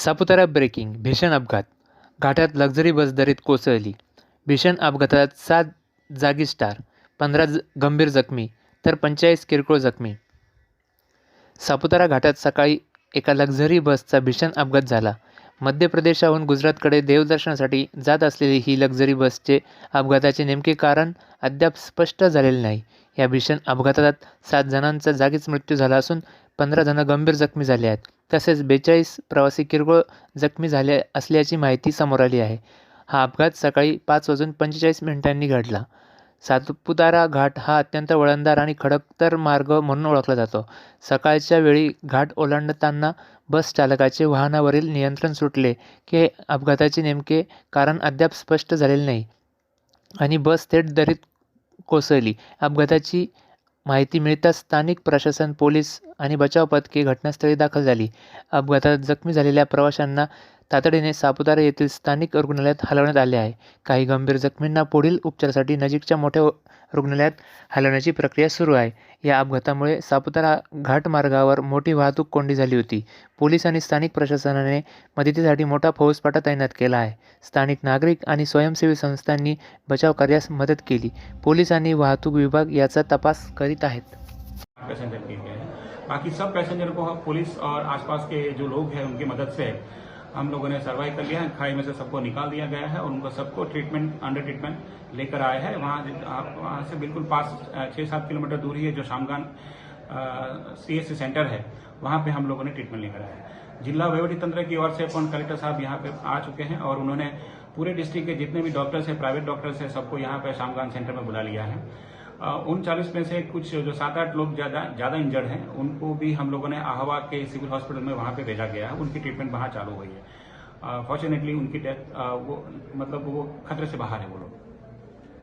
Saputara breaking भीषण अपघात. घाटात लक्झरी बस दरीत कोसळली. भीषण अपघातात सात जागीच ठार पंधरा ज गंभीर जखमी तर पंचेचाळीस किरकोळ जखमी. सापुतारा घाटात सकाळी एका लक्झरी बसचा भीषण अपघात झाला. मध्य प्रदेशाहून गुजरातकडे देवदर्शनासाठी जात असलेली ही लक्झरी बसचे अपघाताचे नेमके कारण अद्याप स्पष्ट झालेले नाही. या भीषण अपघातात सात जणांचा जागीच मृत्यू झाला असून पंधरा जण गंभीर जखमी झाले आहेत. तसेच बेचाळीस प्रवासी किरकोळ जखमी झाले असल्याची माहिती समोर आली आहे. हा अपघात सकाळी पाच वाजून पंचेचाळीस मिनिटांनी घडला. सातपुतारा घाट हा अत्यंत वळणदार आणि खडकतर मार्ग म्हणून ओळखला जातो. सकाळच्या वेळी घाट ओलांडताना बस चालकाचे वाहनावरील नियंत्रण सुटले की अपघाताचे नेमके कारण अद्याप स्पष्ट झालेले नाही. आणि बस थेट दरीत कोसळली. अपघाताची माहिती मिळताच स्थानिक प्रशासन पोलीस आणि बचाव पथके घटनास्थळी दाखल झाली. अपघातात जखमी झालेल्या प्रवाशांना तातडीने सापुतारा येथील स्थानिक रुग्णालयात हलवण्यात आले आहे. काही गंभीर जखमींना पुढील उपचारासाठी नजीकच्या मोठ्या रुग्णालयात हलवण्याची प्रक्रिया सुरू आहे. या अपघातामुळे सापुतारा घाट मार्गावर मोठी वाहतूक कोंडी झाली होती. पोलीस आणि स्थानिक प्रशासनाने मदतीसाठी मोठा फौजपाटा तैनात केला आहे. स्थानिक नागरिक आणि स्वयंसेवी संस्थांनी बचाव कार्यास मदत केली. पोलीस आणि वाहतूक विभाग याचा तपास करीत आहेत. बाकी सब पैसेंजर को पुलिस और आसपास के जो लोग हैं उनकी मदद से हम लोगों ने सर्वाइव कर लिया है, खाई में से सबको निकाल दिया गया है और उनको सबको ट्रीटमेंट अंडर ट्रीटमेंट लेकर आए हैं। वहाँ वहाँ से बिल्कुल पास छः सात किलोमीटर दूर ही है जो शामगान सी सेंटर है। वहाँ पे हम लोगों ने ट्रीटमेंट लेकर आया है। जिला वहीवटी तंत्र की ओर से अपन कलेक्टर साहब यहाँ पे आ चुके हैं और उन्होंने पूरे डिस्ट्रिक्ट के जितने भी डॉक्टर्स हैं प्राइवेट डॉक्टर्स हैं, सबको यहाँ पे शामगान सेंटर में बुला लिया है। उन चालीस में से कुछ जो सात आठ लोग ज़्यादा ज़्यादा इंजर्ड हैं, उनको भी हम लोगों ने आहवा के सिविल हॉस्पिटल में वहाँ पे भेजा गया है। उनकी ट्रीटमेंट वहाँ चालू हुई है। फॉर्चुनेटली उनकी डेथ वो मतलब वो खतरे से बाहर है वो लोग।